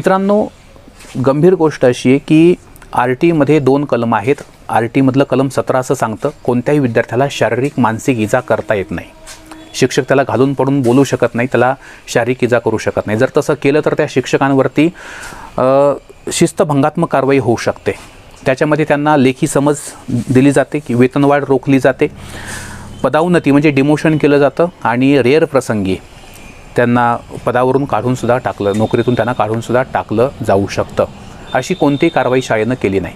मित्रांनो गंभीर गोष्ट अशी आहे की आर टीमध्ये दोन कलम आहेत. आर टीमधलं कलम सतरा असं सांगतं कोणत्याही विद्यार्थ्याला शारीरिक मानसिक इजा करता येत नाही. शिक्षक त्याला घालून पडून बोलू शकत नाही त्याला शारीरिक इजा करू शकत नाही. जर तसं केलं तर त्या शिक्षकांवरती शिस्तभंगात्मक कारवाई होऊ शकते. त्याच्यामध्ये त्यांना लेखी समज दिली जाते की वेतनवाढ रोखली जाते. पदाउन्नती म्हणजे डिमोशन केलं जातं आणि रेअर प्रसंगी त्यांना पदावरून काढूनसुद्धा टाकलं नोकरीतून त्यांना काढूनसुद्धा टाकलं जाऊ शकतं. अशी कोणतीही कारवाई शाळेनं केली नाही.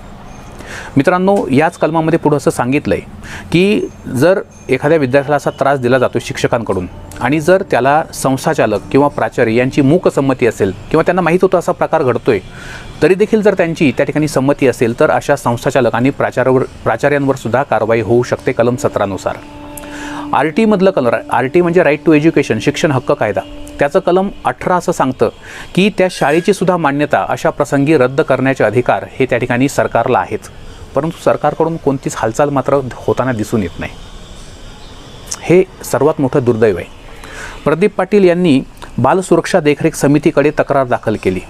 मित्रांनो याच कलमामध्ये पुढं असं सांगितलं आहे की जर एखाद्या विद्यार्थ्याला असा त्रास दिला जातो शिक्षकांकडून आणि जर त्याला संस्थाचालक किंवा प्राचार्य यांची मूक संमती असेल किंवा त्यांना माहीत होतं असा प्रकार घडतोय तरी देखील जर त्यांची त्या ठिकाणी संमती असेल तर अशा संस्थाचालक आणि प्राचार्यावर प्राचार्यांवर सुद्धा कारवाई होऊ शकते कलम सतरानुसार. आर टीमधलं कलर आर टी म्हणजे राईट टू एज्युकेशन शिक्षण हक्क कायदा. त्याचं कलम अठरा असं सांगतं की त्या शाळेची सुद्धा मान्यता अशा प्रसंगी रद्द करण्याचे अधिकार हे त्या ठिकाणी सरकारला आहेत. परंतु सरकारकडून कोणतीच हालचाल मात्र होताना दिसून येत नाही. हे सर्वात मोठं दुर्दैव आहे. प्रदीप पाटील यांनी बालसुरक्षा देखरेख समितीकडे तक्रार दाखल केली.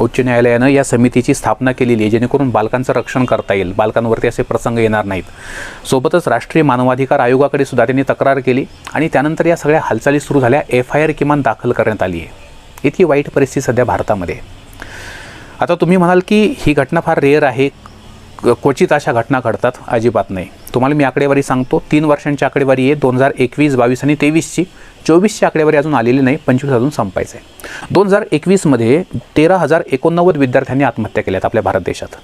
उच्च न्यायालयानं या समितीची स्थापना केलेली आहे जेणेकरून बालकांचं रक्षण करता येईल. बालकांवरती असे प्रसंग येणार नाहीत. सोबतच राष्ट्रीय मानवाधिकार आयोगाकडे सुद्धा त्यांनी तक्रार केली आणि त्यानंतर या सगळ्या हालचाली सुरू झाल्या. एफ आय आर किमान दाखल करण्यात आली आहे. इतकी वाईट परिस्थिती सध्या भारतामध्ये आता तुम्ही म्हणाल की ही घटना फार रेअर आहे. क- क्वचित अशा घटना घडतात. अजिबात नाही. तुम्हाला मी आकडेवारी सांगतो तीन वर्षांची आकडेवारी आहे दोन हजार एकवीस बावीस आणि तेवीसची. चोवीसची आकडेवारी अजून आलेली नाही पंचवीस अजून संपायचं आहे दोन हजार एकवीसमध्ये तेरा हजार एकोणनव्वद विद्यार्थ्यांनी आत्महत्या केल्यात आपल्या भारत देशात.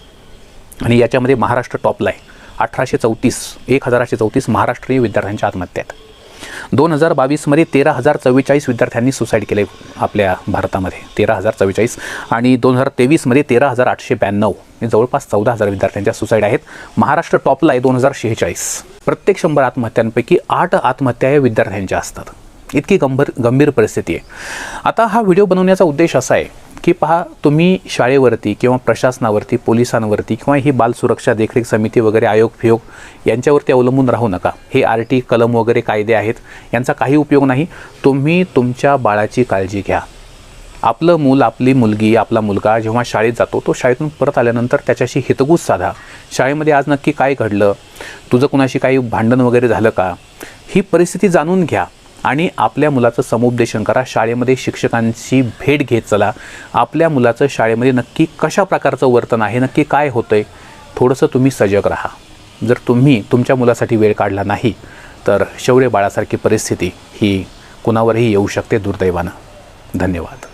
आणि याच्यामध्ये महाराष्ट्र टॉपला आहे अठराशे चौतीस एक हजाराशे चौतीस महाराष्ट्रीय विद्यार्थ्यांच्या आत्महत्या आहेत दोन हजार बावीसमध्ये तेरा हजार चव्वेचाळीस विद्यार्थ्यांनी सुसाईड केले आपल्या भारतामध्ये तेरा हजार चव्वेचाळीस. आणि दोन हजार तेवीसमध्ये तेरा हजार आठशे ब्याण्णव. जवळपास चौदा हजार विद्यार्थ्यांच्या सुसाईड आहेत. महाराष्ट्र टॉपला आहे दोन हजार शेहेचाळीस. प्रत्येक शंभर आत्महत्यांपैकी आठ आत्महत्या या विद्यार्थ्यांच्या असतात. इतकी गंभीर गंभीर परिस्थिती आहे. आता हा व्हिडिओ बनवण्याचा उद्देश असा आहे की पहा तुम्ही शाळेवरती किंवा प्रशासनावरती पोलिसांवरती किंवा ही बाल सुरक्षा देखरेख समिती वगैरे आयोग फियोग यांच्यावरती अवलंबून राहू नका. हे आर टी कलम वगैरे कायदे आहेत. यांचा काही उपयोग नाही. तुम्ही तुमच्या बाळाची काळजी घ्या. आपलं मूल आपली मुलगी आपला मुलगा जेव्हा शाळेत जातो तो शाळेतून परत आल्यानंतर त्याच्याशी हितगुज साधा. शाळेमध्ये आज नक्की काय घडलं? तुझं कुणाशी काही भांडण वगैरे झालं का? ही परिस्थिती जाणून घ्या आणि आपल्या मुलाचं समुपदेशन करा. शाळेमध्ये शिक्षकांची भेट घेत चला. आपल्या मुलाचं शाळेमध्ये नक्की कशा प्रकारचं वर्तन आहे? नक्की काय होतं आहे थोडंसं तुम्ही सजग राहा. जर तुम्ही तुमच्या मुलासाठी वेळ काढला नाही तर शौर्य बाळासारखी परिस्थिती ही कुणावरही येऊ शकते दुर्दैवानं. धन्यवाद.